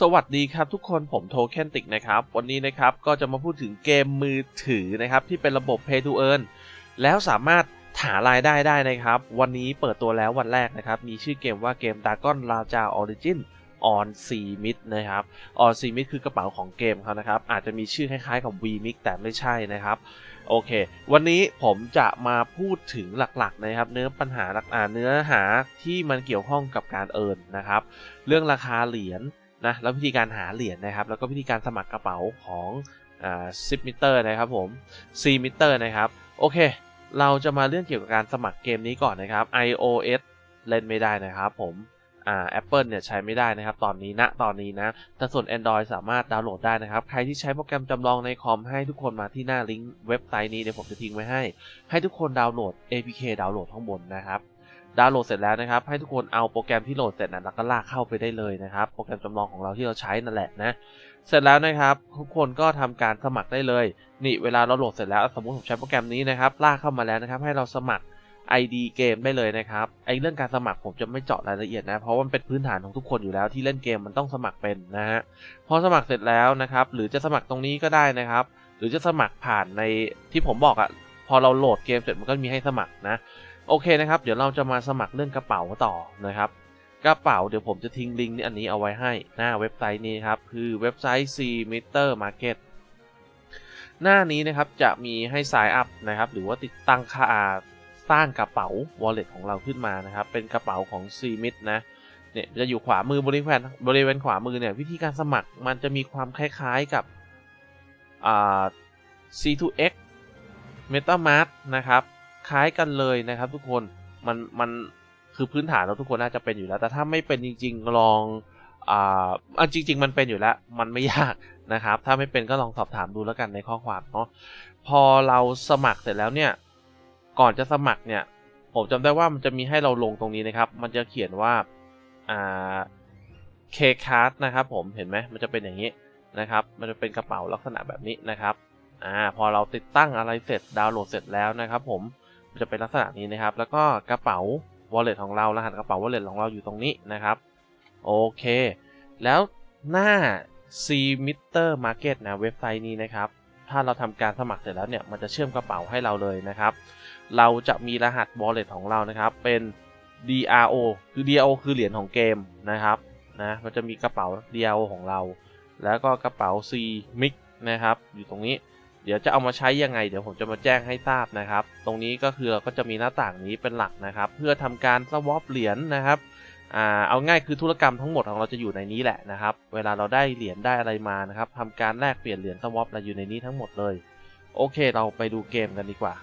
สวัสดีครับทุกคนผมโทเคนติกนะครับ วันนี้นะครับก็จะมาพูดถึงเกมมือถือนะครับ ที่เป็นระบบ Pay to Earn แล้วสามารถหารายได้ได้นะครับ วันนี้เปิดตัวแล้ววันแรกนะครับ มีชื่อเกมว่าเกม Dragon Raja Origin on C Mid นะครับ on C Mid คือกระเป๋าของเกมเขานะครับ อาจจะมีชื่อคล้ายๆกับ V Mix แต่ไม่ใช่นะครับ โอเค วันนี้ผมจะมาพูดถึงหลักๆนะครับ เนื้อปัญหาหลักเนื้อหาที่มันเกี่ยวข้องกับการเอิร์นนะครับ เรื่องราคาเหรียญ นะแล้ววิธีการหาเหรียญนะครับ แล้วก็วิธีการสมัครกระเป๋าของอ่าซิปมิเตอร์นะครับผม C มิเตอร์นะครับโอเค เราจะมาเรื่องเกี่ยวกับการสมัครเกมนี้ก่อนนะครับ iOS เล่นไม่ได้นะครับผมอ่า Apple เนี่ยใช้ไม่ได้นะครับตอนนี้ณตอนนี้นะแต่ส่วน Android สามารถดาวน์โหลดได้นะครับ ใครที่ใช้โปรแกรมจำลองในคอมให้ทุกคนมาที่หน้าลิงก์เว็บไซต์นี้เดี๋ยวผมจะทิ้งไว้ให้ ให้ทุกคนดาวน์โหลด APK ดาวน์โหลดข้างบนนะครับ ดาวน์โหลดเสร็จแล้วนะครับ ให้ทุกคนเอาโปรแกรมที่โหลดเสร็จนั้นแล้วก็ลากเข้าไปได้เลยนะครับ โปรแกรมจำลองของเราที่เราใช้นั่นแหละนะ เสร็จแล้วนะครับ ทุกคนก็ทำการสมัครได้เลย นี่เวลาเราโหลดเสร็จแล้ว สมมติผมใช้โปรแกรมนี้นะครับ ลากเข้ามาแล้วนะครับ ให้เราสมัคร ID เกมได้เลยนะครับไอเรื่องการสมัครผมจะไม่เจาะรายละเอียดนะ เพราะมันเป็นพื้นฐานของทุกคนอยู่แล้วที่เล่นเกมมันต้องสมัครเป็นนะฮะ พอสมัครเสร็จแล้วนะครับ หรือจะสมัครตรงนี้ก็ได้นะครับ หรือจะสมัครผ่านในที่ผมบอกอะพอเราโหลดเกมเสร็จมันก็มีให้สมัครนะ โอเคนะครับ เดี๋ยวเราจะมาสมัครเรื่องกระเป๋าต่อนะครับ กระเป๋าเดี๋ยวผมจะทิ้งลิงก์นี้อันนี้เอาไว้ให้หน้าเว็บไซต์นี้ครับ คือเว็บไซต์ C Meter Market หน้านี้นะครับจะมีให้ sign up นะครับ หรือว่าติดตั้งค่าสร้างกระเป๋า wallet ของเราขึ้นมานะครับ เป็นกระเป๋าของ C Mid นะเนี่ยจะอยู่ขวามือบริเวณบริเวณขวามือเนี่ยวิธีการสมัครมันจะมีความคล้ายๆกับอ่า C2X MetaMask นะครับ คล้ายกันเลยนะครับ ทุกคนมันมันคือพื้นฐานเราทุกคนน่าจะเป็นอยู่แล้ว แต่ถ้าไม่เป็นจริง ๆ ลองอ่าอันจริง ๆ มันเป็นอยู่แล้ว มันไม่ยากนะครับ ถ้าไม่เป็นก็ลองสอบถามดูแล้วกันในข้อความเนาะพอเราสมัครเสร็จแล้วเนี่ย ก่อนจะสมัครเนี่ย ผมจำได้ว่ามันจะมีให้เราลงตรงนี้นะครับ มันจะเขียนว่าอ่า K card นะครับ ผมเห็นไหมมันจะเป็นอย่างนี้นะครับ มันจะเป็นกระเป๋าลักษณะแบบนี้นะครับอ่าพอเราติดตั้งอะไรเสร็จดาวน์โหลดเสร็จแล้วนะครับ ผม จะเป็นลักษณะนี้นะครับ แล้วก็กระเป๋า wallet ของเรารหัสกระเป๋า wallet ของเราอยู่ตรงนี้นะครับโอเค แล้วหน้า C Meter Market นะเว็บไซต์นี้นะครับถ้าเราทำการสมัครเสร็จแล้วเนี่ยมันจะเชื่อมกระเป๋าให้เราเลยนะครับ เราจะมีรหัส wallet ของเรานะครับ เป็น DRO คือ DRO คือเหรียญของเกมนะครับนะมันจะมีกระเป๋า DRO ของเรา แล้วก็กระเป๋า C Mix นะครับ อยู่ตรงนี้ เดี๋ยวจะเอามาใช้ยังไง เดี๋ยวผมจะมาแจ้งให้ทราบนะครับ ตรงนี้ก็คือเราก็จะมีหน้าต่างนี้เป็นหลักนะครับ เพื่อทำการสวอปเหรียญนะครับอ่าเอาง่ายคือธุรกรรมทั้งหมดของเราจะอยู่ในนี้แหละนะครับ เวลาเราได้เหรียญได้อะไรมานะครับทำการแลกเปลี่ยนเหรียญสวอปเราอยู่ในนี้ทั้งหมดเลย โอเค เราไปดูเกมกันดีกว่า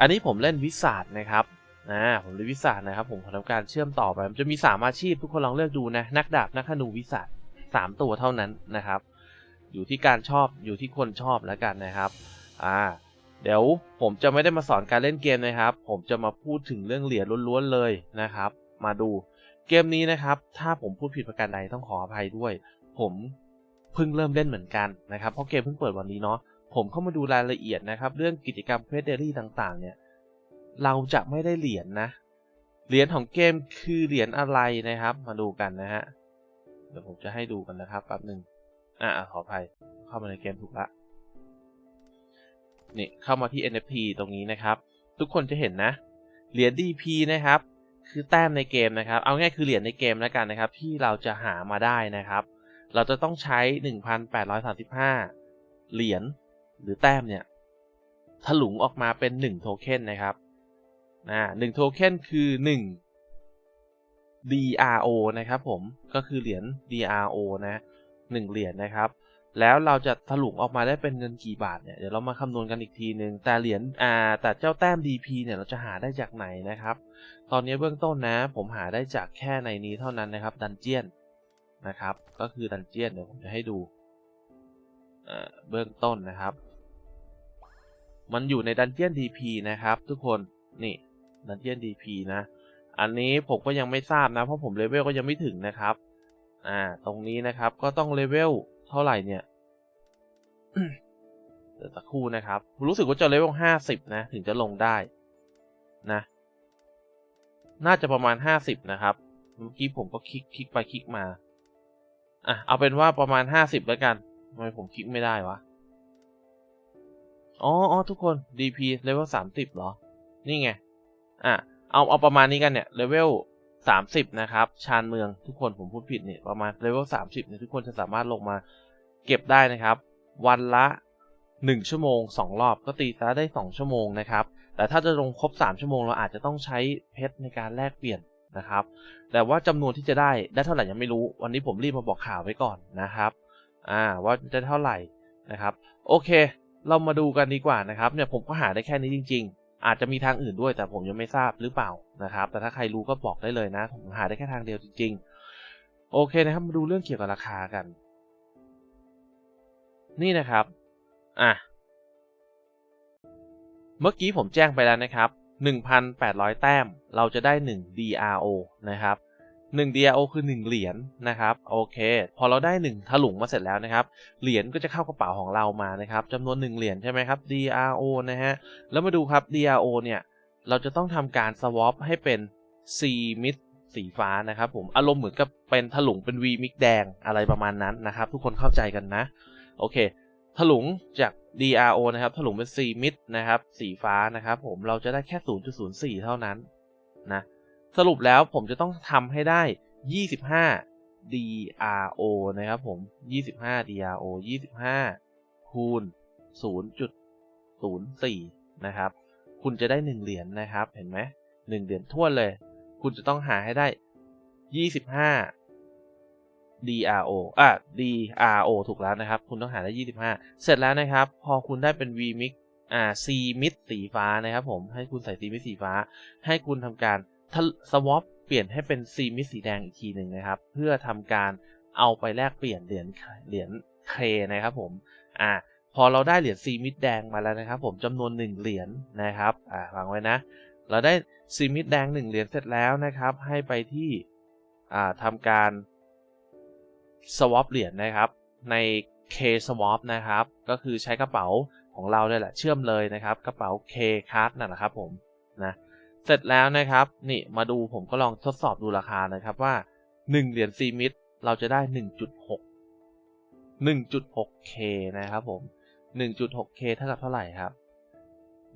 อันนี้ผมเล่นวิสาดนะครับนะผมเล่นวิสาดนะครับ ผมขอทำการเชื่อมต่อไปมันจะมีสามอาชีพทุกคนลองเลือกดูนะนักดาบนักธนูวิสาดสามตัวเท่านั้นนะครับ อยู่ที่การชอบอยู่ที่คนชอบแล้วกันนะครับอ่าเดี๋ยวผมจะไม่ได้มาสอนการเล่นเกมนะครับ ผมจะมาพูดถึงเรื่องเหรียญล้วนๆเลยนะครับ มาดูเกมนี้นะครับ ถ้าผมพูดผิดประการใดต้องขออภัยด้วย ผมเพิ่งเริ่มเล่นเหมือนกันนะครับเพราะเกมเพิ่งเปิดวันนี้เนาะผมเข้ามาดูรายละเอียดนะครับ เรื่องกิจกรรมเพจเดลี่ต่างๆ เนี่ย เราจะไม่ได้เหรียญนนะเหรียญของเกมคือเหรียญอะไรนะครับ มาดูกันนะฮะเดี๋ยวผมจะให้ดูกันนะครับแป๊บหนึ่ง อ่าขออภัย เข้ามาในเกมถูกละ นี่เข้ามาที่ NFT ตรงนี้นะครับ ทุกคนจะเห็นนะ เหรียญ DP นะครับ คือแต้มในเกมนะครับ เอาง่ายคือเหรียญในเกมแล้วกันนะครับ ที่เราจะหามาได้นะครับ เราจะต้องใช้ 1,835 เหรียญหรือแต้มเนี่ย ถลุงออกมาเป็น 1 โทเค็นนะครับนะ1โทเค็นคือ 1 DRO นะครับผม ก็คือเหรียญ DRO นะ 1 เหรียญนะครับ แล้วเราจะถลุงออกมาได้เป็นเงินกี่บาทเนี่ยเดี๋ยวเรามาคำนวณกันอีกทีหนึ่งแต่เหรียญอ่าแต่เจ้าแต้ม DP เนี่ยเราจะหาได้จากไหนนะครับ ตอนนี้เบื้องต้นนะผมหาได้จากแค่ในนี้เท่านั้นนะครับดันเจียนนะครับ ก็คือดันเจียนเดี๋ยวผมจะให้ดูเบื้องต้นนะครับ มันอยู่ในดันเจียน DP นะครับ ทุกคนนี่ดันเจียน DP นะ อันนี้ผมก็ยังไม่ทราบนะ เพราะผมเลเวลก็ยังไม่ถึงนะครับ อ่า ตรงนี้นะครับก็ต้องเลเวลเท่าไหร่เนี่ยเดี๋ยวสักครู่นะครับ รู้สึกว่าจะเลเวลห้าสิบนะ ถึงจะลงได้นะ น่าจะประมาณห้าสิบนะครับ เมื่อกี้ผมก็คลิกคลิกไปคลิกมา อะ เอาเป็นว่าประมาณห้าสิบแล้วกันทำไมผมคลิกไม่ได้วะ อ๋อออทุกคน DP เลเวลสามสิบเหรอ นี่ไง อะ เอาเอาประมาณนี้กันเนี่ยเลเวล 30 นะครับชานเมืองทุกคนผมพูดผิดเนี่ยประมาณเลเวล30เนี่ยทุกคนจะสามารถลงมาเก็บได้นะครับ วันละ 1 ชั่วโมง 2 รอบก็ตีซะได้ 2 ชั่วโมงนะครับ แต่ถ้าจะลงครบ 3 ชั่วโมงเราอาจจะต้องใช้เพชรในการแลกเปลี่ยนนะครับ แต่ว่าจำนวนที่จะได้ได้เท่าไหร่ยังไม่รู้ วันนี้ผมรีบมาบอกข่าวไว้ก่อนนะครับอ่าว่าจะเท่าไหร่นะครับ โอเค เรามาดูกันดีกว่านะครับเนี่ยผมก็หาได้แค่นี้จริง ๆ อาจจะมีทางอื่นด้วยแต่ผมยังไม่ทราบหรือเปล่านะครับ แต่ถ้าใครรู้ก็บอกได้เลยนะ ผมหาได้แค่ทางเดียวจริงๆ โอเคนะครับ มาดูเรื่องเกี่ยวกับราคากัน นี่นะครับ อะ เมื่อกี้ผมแจ้งไปแล้วนะครับ 1,800 แต้ม เราจะได้ 1 DRO นะครับ 1 DRO คือ 1 เหรียญนนะครับโอเค พอเราได้ 1ถลุงมาเสร็จแล้วนะครับเหรียญก็จะเข้ากระเป๋าของเรามานะครับจำนวน 1 เหรียญใช่ไหมครับ DRO นะฮะแล้วมาดูครับ DRO เนี่ยเราจะต้องทำการ swap ให้เป็น C mid สีฟ้านะครับผมอารมณ์เหมือนกับเป็นถลุงเป็น V mid แดงอะไรประมาณนั้นนะครับ ทุกคนเข้าใจกันนะโอเคถลุงจาก DRO นะครับถลุงเป็น C mid นะครับสีฟ้านะครับผมเราจะได้แค่ 0.04 เท่านั้นนะ สรุปแล้วผมจะต้องทำให้ได้ 25 DRO นะครับผม 25 DRO 25 คูณ 0.04 นะครับ คุณจะได้ 1 เหรียญนนะครับ เห็นไหม1เหรียญทั่วเลย คุณจะต้องหาให้ได้ 25 DRO อะ DRO ถูกแล้วนะครับ คุณต้องหาได้ 25 เสร็จแล้วนะครับ พอคุณได้เป็น VMix อ่า C mid สีฟ้านะครับผม ให้คุณใส่ C mid สีฟ้า ให้คุณทำการ swap เปลี่ยนให้เป็น C mid สีแดงอีกทีหนึ่งนะครับ เพื่อทำการเอาไปแลกเปลี่ยนเหรียญเหรียญเคนะครับผมอ่าพอเราได้เหรียญ C mid แดงมาแล้วนะครับ ผมจำนวน 1 เหรียญนะครับอ่าฟังไว้นะ เราได้ C mid แดง 1 เหรียญเสร็จแล้วนะครับ ให้ไปที่อ่าทำการ swap เหรียญนะครับ ใน K swap นะครับ ก็คือใช้กระเป๋าของเราเลยแหละเชื่อมเลยนะครับ กระเป๋า K card นั่นแหละครับผม เสร็จแล้วนะครับ นี่มาดูผมก็ลองทดสอบดูราคานะครับว่า 1 เหรียญ C mid เราจะได้ 1.6 1.6K นะครับผม 1.6K เท่ากับเท่าไหร่ครับ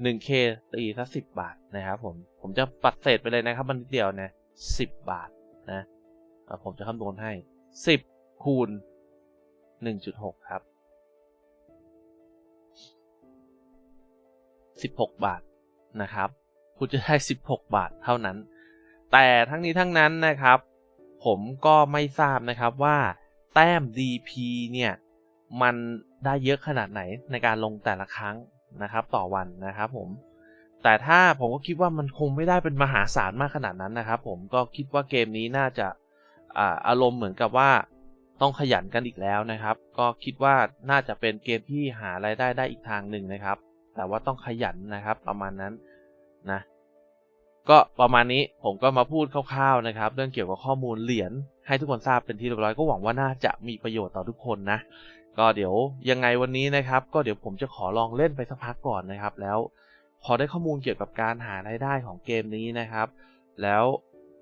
1K ตีสัก10 บาทนะครับผม ผมจะปัดเศษไปเลยนะครับมันนิดเดียวนะ10 บาทนะผมจะคำนวณให้ 10 คูณ 1.6 ครับ 16 บาทนะครับ คุณจะได้ 16 บาทเท่านั้น แต่ทั้งนี้ทั้งนั้นนะครับ ผมก็ไม่ทราบนะครับว่าแต้ม DP เนี่ยมันได้เยอะขนาดไหนในการลงแต่ละครั้งนะครับ ต่อวันนะครับผมแต่ถ้าผมก็คิดว่ามันคงไม่ได้เป็นมหาศาลมากขนาดนั้นนะครับ ผมก็คิดว่าเกมนี้น่าจะอาอารมณ์เหมือนกับว่าต้องขยันกันอีกแล้วนะครับ ก็คิดว่าน่าจะเป็นเกมที่หารายได้ได้อีกทางหนึ่งนะครับ แต่ว่าต้องขยันนะครับ ประมาณนั้น นะก็ประมาณนี้ผมก็มาพูดคร่าวๆนะครับ เรื่องเกี่ยวกับข้อมูลเหรียญให้ทุกคนทราบเป็นที่เรียบร้อยก็หวังว่าน่าจะมีประโยชน์ต่อทุกคนนะ ก็เดี๋ยวยังไงวันนี้นะครับ ก็เดี๋ยวผมจะขอลองเล่นไปสักพักก่อนนะครับ แล้วพอได้ข้อมูลเกี่ยวกับการหารายได้ของเกมนี้นะครับ แล้ว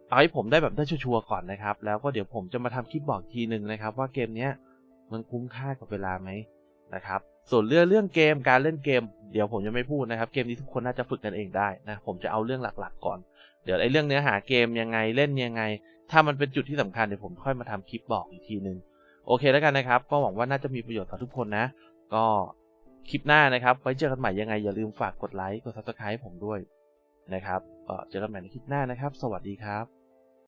เอาให้ผมได้แบบได้ชัวร์ก่อนนะครับ แล้วก็เดี๋ยวผมจะมาทำคลิปบอกทีหนึ่งนะครับ ว่าเกมเนี้ยมันคุ้มค่ากับเวลาไหมนะครับ ส่วนเรื่องเรื่องเกมการเล่นเกม เดี๋ยวผมจะไม่พูดนะครับ เกมนี้ทุกคนน่าจะฝึกกันเองได้นะผมจะเอาเรื่องหลักๆก่อน เดี๋ยวไอ้เรื่องเนื้อหาเกมยังไงเล่นยังไง ถ้ามันเป็นจุดที่สำคัญเดี๋ยวผมค่อยมาทำคลิปบอกอีกทีนึงโอเคแล้วกันนะครับ ก็หวังว่าน่าจะมีประโยชน์ต่อทุกคนนะ ก็คลิปหน้านะครับ ไว้เจอกันใหม่ยังไง อย่าลืมฝากกดไลค์กด subscribe ผมด้วยนะครับเจอกันใหม่ในคลิปหน้านะครับ สวัสดีครับ